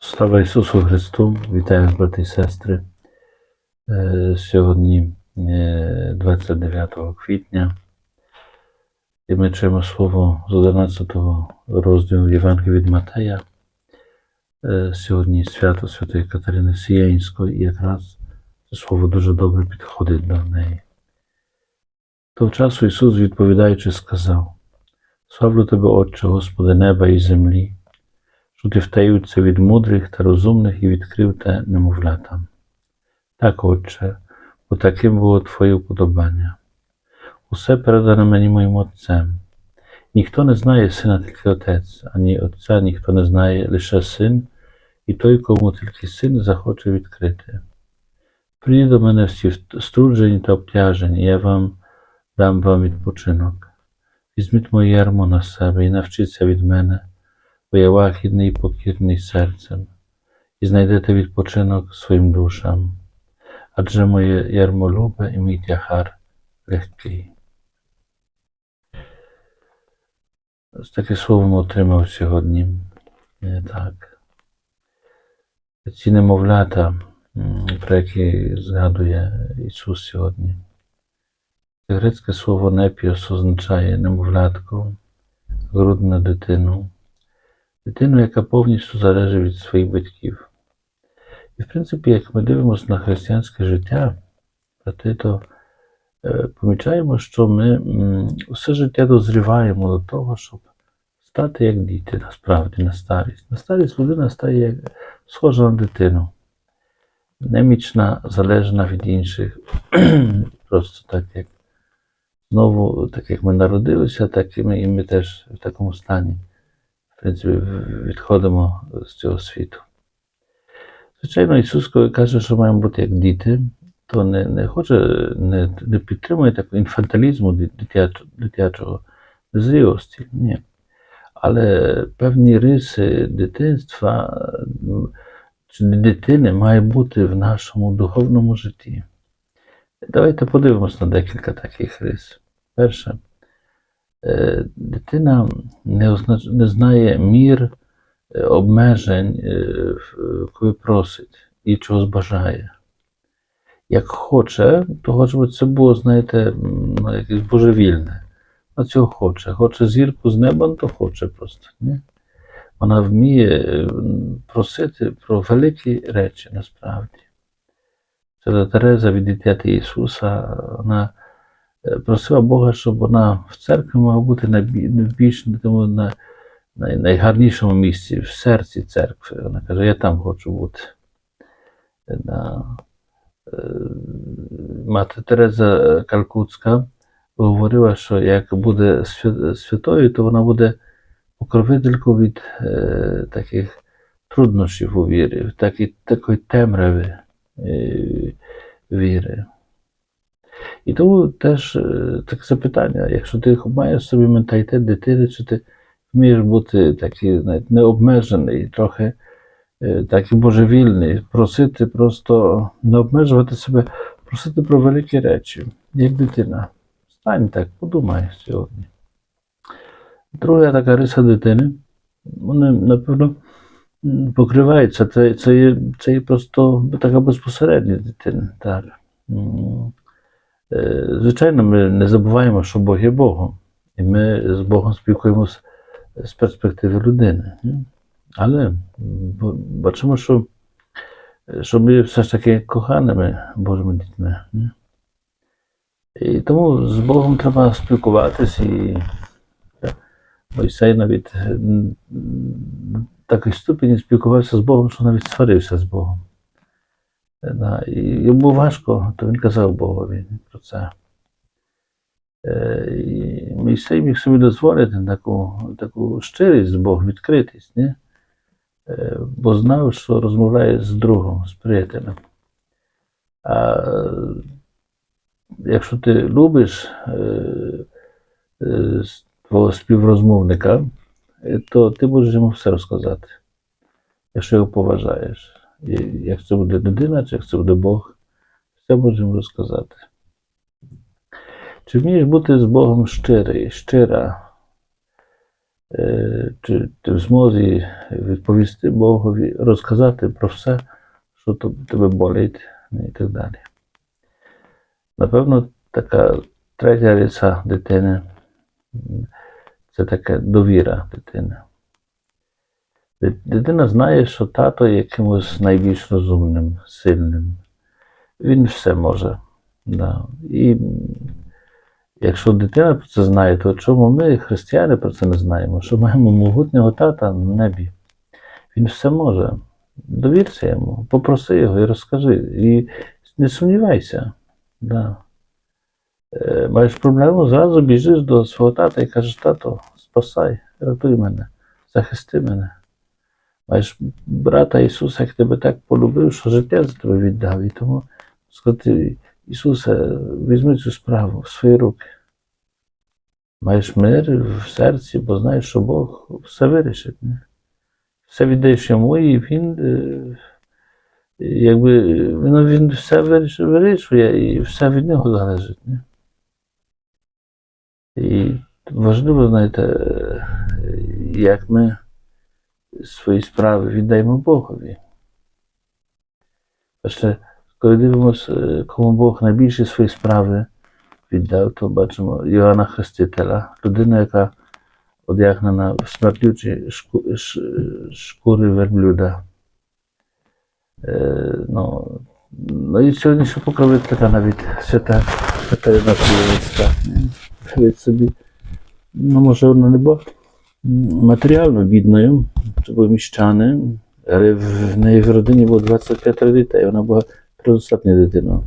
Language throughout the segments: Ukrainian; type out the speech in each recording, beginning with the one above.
Слава Ісусу Христу! Вітаю брати і сестри. Е, Сьогодні е, 29 квітня. І ми чуємо слово з 11 розділу Євангелія від Матея. Е, Сьогодні свято Святої Катерини Сієнської, і якраз це слово дуже добре підходить до неї. Того часу Ісус, відповідаючи, сказав: Славлю тебе, Отче, Господи, неба і землі, що ти втаються від мудрих та розумних і відкрив те немовлятам. Так, Отче, бо таким було Твоє уподобання. Усе передано мені моїм Отцем. Ніхто не знає сина, тільки Отець, ані Отця ніхто не знає, лише син, і той, кому тільки син захоче відкрити. Прийдіть до мене всі струджені та обтяжені, я вам дам вам відпочинок. Візьміть моє ярмо на себе і навчіться від мене, бо і покірний серцем, і знайдете відпочинок своїм душам, адже моє ярмо любе і мій тяхар легкий. Ось таке слово отримав сьогодні. Так. Ці немовлята, про які згадує Ісус сьогодні. Це грецьке слово непіос означає немовлятку, грудну дитину, дитину, яка повністю залежить від своїх батьків. І, в принципі, як ми дивимося на християнське життя, то е, помічаємо, що ми все життя дозріваємо до того, щоб стати як діти, насправді, на старість. На старість людина стає як схожа на дитину, немічна, залежна від інших, просто так як знову, так як ми народилися, так і ми, і ми теж в такому стані, в принципі, відходимо з цього світу. Звичайно, Ісус, коли каже, що маємо бути як діти, то не, не хоче, не, не підтримує такого інфантилізму дитячого, дитячого. Ні. Але певні риси дитинства чи дитини має бути в нашому духовному житті. Давайте подивимось на декілька таких рис. Перше, дитина не, означ... не знає мір е, обмежень, е, коли просить і чогось бажає. Як хоче, то хоч би це було, знаєте, ну, якесь божевільне. А цього хоче. Хоче зірку з неба, ну, то хоче просто. Ні? Вона вміє е, просити про великі речі насправді. Свята Тереза від дитяти Ісуса, вона е, просила Бога, щоб вона в церкві мала бути на тому на, найгарнішому місці, в серці церкви. Вона каже, я там хочу бути. Е, Да. Е, Мати Тереза Калкутська говорила, що як буде святою, то вона буде покровителькою від е, таких труднощів у вірі, так такої темряви е, віри. І тому теж е, таке запитання, якщо ти маєш собі менталітет дитини, чи ти вмієш бути такий знаєте, необмежений, трохи е, такий божевільний, просити просто не обмежувати себе, просити про великі речі, як дитина. Стань так, подумай сьогодні. Друга така риса дитини, вони, напевно, покриваються. Це, це, є, це є просто така безпосередність дитини. Так. Е, Звичайно, ми не забуваємо, що Бог є Богом. І ми з Богом спілкуємося з перспективи людини. Але бачимо, що, що ми все ж таки коханими Божими дітьми. І тому з Богом треба спілкуватись і е, Мойсей навіть такий ступені спілкувався з Богом, що навіть сварився з Богом. Е, да, І йому важко, то він казав Богові про це. Е, І Мойсей міг собі дозволити таку, таку щирість з Богом, відкритість, ні? Е, бо знав, що розмовляє з другом, з приятелем. А е, якщо ти любиш е, е, твого співрозмовника, е, то ти можеш йому все розказати, якщо його поважаєш. Як це буде людина, чи як це буде Бог, все можеш йому розказати. Чи вмієш бути з Богом щирий, щира? е, чи ти в змозі відповісти Богові, розказати про все, що тебе болить ну, і так далі. Напевно, така третя риса дитини це така довіра дитини. Ди- Дитина знає, що тато є якимось найбільш розумним, сильним. Він все може. Да. І якщо дитина про це знає, то чому ми, християни, про це не знаємо? Що маємо могутнього тата на небі. Він все може. Довірся йому, попроси його і розкажи. І не сумнівайся. Да. Е, Маєш проблему, зразу біжиш до свого тата і кажеш, тато, спасай, рятуй мене, захисти мене. Маєш брата Ісуса, як тебе так полюбив, що життя за тебе віддав. І тому сказати, Ісусе, візьми цю справу в свої руки. Маєш мир в серці, бо знаєш, що Бог все вирішить. Не? Все віддаєш йому, і Він, е, якби, ну, він все вирішує, і все від нього залежить. Не? І важливо, знаєте, е, як ми свої справи віддаємо Богові. Бачите, коли дивимося, е, кому Бог найбільше свої справи віддав, то бачимо Йоанна Хрестителя, людина, яка одягнена в смердючі шку- шкури верблюда. Е, ну, ну і сьогоднішня покровителька навіть свята Катерина Київська. Від собі. Ну, може, вона не була м, матеріально бідною, це були міщани, але в неї в родині було 25 дітей. Вона була предостатня дитина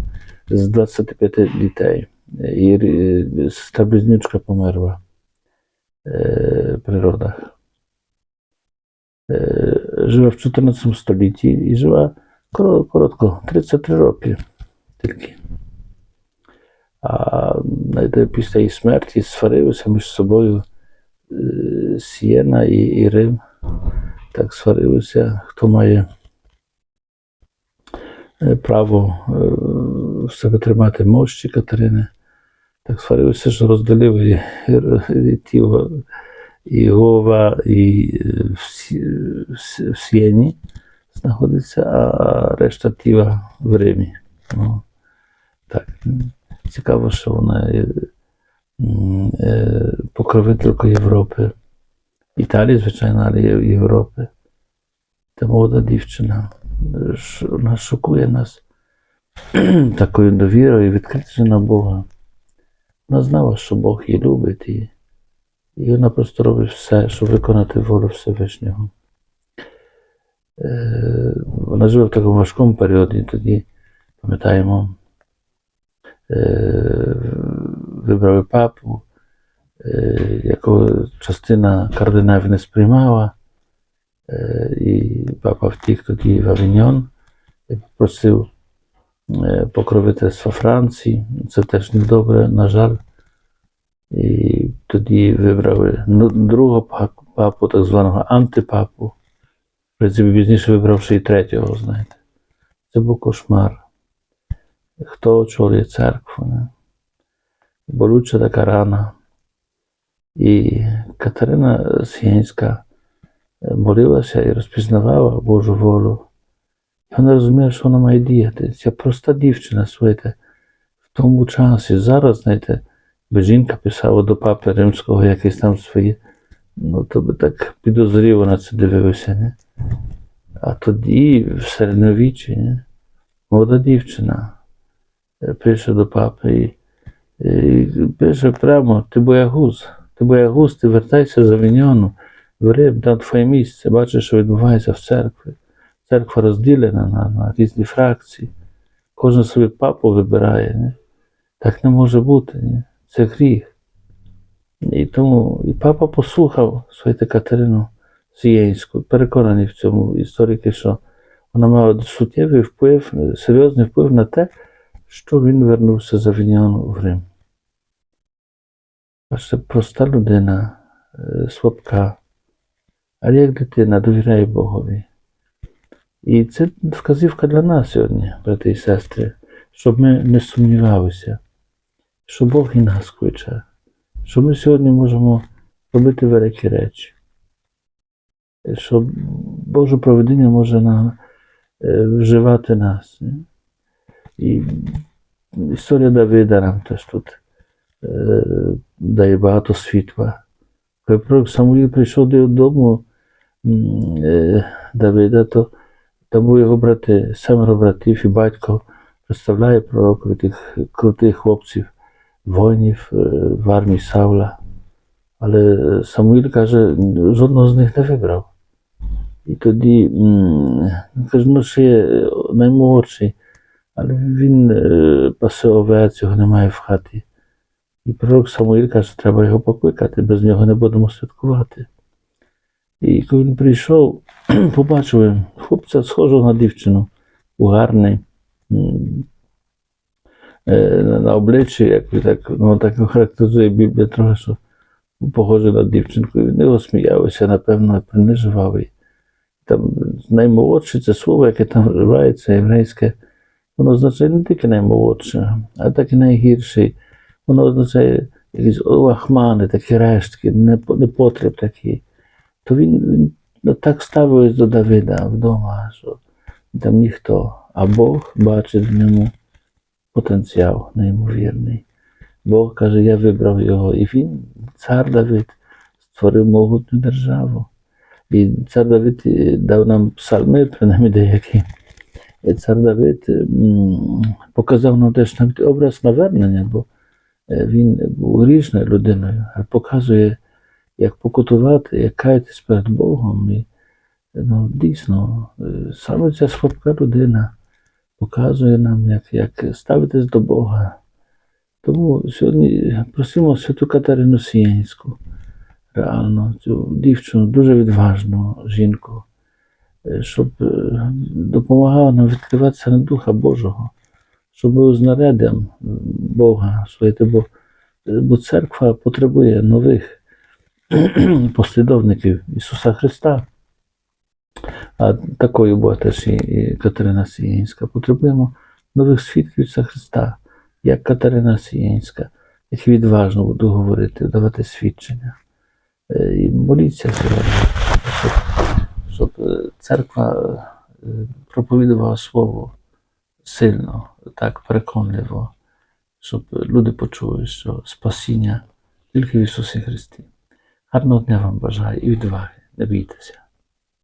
з 25 дітей. І е, сестра близнючка померла е, при родах. Е, Жила в 14 столітті і жила коро- коротко, 33 роки тільки. А знаєте, після її смерті сварилися між собою е, Сієна і, і Рим. Так сварилися, хто має е, право е, в себе тримати мощі Катерини. Так сварилися, що розділили і, і, і Іова і е, в, Сі- в Сі- в Сієні знаходиться, а решта тіла в Римі. Ну, так. Цікаво, що вона е, покровителькою Європи. Італії, звичайно, але Європи. Та молода дівчина. е, Вона шокує нас такою довірою відкритістю на Бога. Вона знала, що Бог її любить, і, і вона просто робить все, щоб виконати волю Всевишнього. Е, Вона живе в такому важкому періоді, тоді, пам'ятаємо, е, вибрали папу, е, якого частина кардиналів не сприймала, е, і папа втік тоді в Авіньон і попросив е, покровительства Франції. Це теж недобре, на жаль. І тоді вибрали ну, другого пак- папу, так званого антипапу. В принципі, пізніше вибравши і третього, знаєте. Це був кошмар. Хто очолює церкву? Не? Болюча така рана. І Катерина Сієнська е, молилася і розпізнавала Божу волю. І вона розуміла, що вона має діяти. Ця проста дівчина, слухайте, в тому часі, зараз, знаєте, би жінка писала до папи римського якісь там свої, ну то би так підозріло на це дивилося, не? А тоді, в середньовіччі, молода дівчина пише до папи і, і пише прямо: ти боягуз, ти боягуз, ти вертайся з Авіньону, в Рим, там твоє місце, бачиш, що відбувається в церкві. Церква розділена на, на різні фракції. Кожен собі папу вибирає. Не? Так не може бути. Не? Це гріх. І тому і папа послухав свою Катерину Сієнську, переконаний в цьому історики, що вона мала суттєвий вплив, серйозний вплив на те, що він вернувся з Авіньону в Рим. Бачите, проста людина, е, слабка, але як дитина довіряє Богові. І це вказівка для нас сьогодні, брати і сестри, щоб ми не сумнівалися, що Бог і нас кличе, що ми сьогодні можемо робити великі речі. Що Боже проведіння може на, е, вживати нас. І історія Давида нам теж тут е, дає багато світла. Коли пророк Самуїл прийшов додому е, Давида, то там були його брати, семеро братів і батько представляє пророкові тих крутих хлопців, воїнів е, в армії Саула. Але Самуїл каже, жодного з них не вибрав. І тоді каже, ну ще наймолодший, але він е, пасе овець, його немає в хаті. І пророк Самуїл каже, треба його покликати, без нього не будемо святкувати. І коли він прийшов, побачив хлопця схожого на дівчину, гарний, е, на обличчі, як так, ну, так характеризує Біблія трохи, що похожий на дівчинку. І Він його сміявся, напевно, принижував. Там наймолодше це слово, яке там вживається, єврейське, воно означає не тільки наймолодше, а так і найгірший. Воно означає якісь лахмани, такі рештки, непо- непотріб такий. То він, він ну, так ставився до Давида вдома, що там ніхто, а Бог бачить в ньому потенціал неймовірний. Бог каже, я вибрав його. І він, цар Давид, створив могутню державу. І цар Давид е, дав нам псалми, принаймні деякі. Цар Давид показав нам теж навіть образ навернення, бо е, він був грішною людиною, а показує, як покутувати, як каятись перед Богом. І, ну, дійсно, е, саме ця слабка людина показує нам, як, як ставитись до Бога. Тому сьогодні просимо святу Катерину Сієнську, реально, цю дівчину, дуже відважну жінку, щоб е, допомагала нам відкриватися на Духа Божого, щоб був знаряддям м, Бога, слухайте, бо, бо церква потребує нових послідовників Ісуса Христа. А такою була теж і, Катерина Сієнська. Потребуємо нових свідків Ісуса Христа, як Катерина Сієнська, які відважно буду говорити, давати свідчення. Е, І моліться сьогодні, е, церква е, проповідувала Слово сильно, так переконливо, щоб люди почули, що спасіння тільки в Ісусі Христі. Гарного дня вам бажаю і відваги, не бійтеся.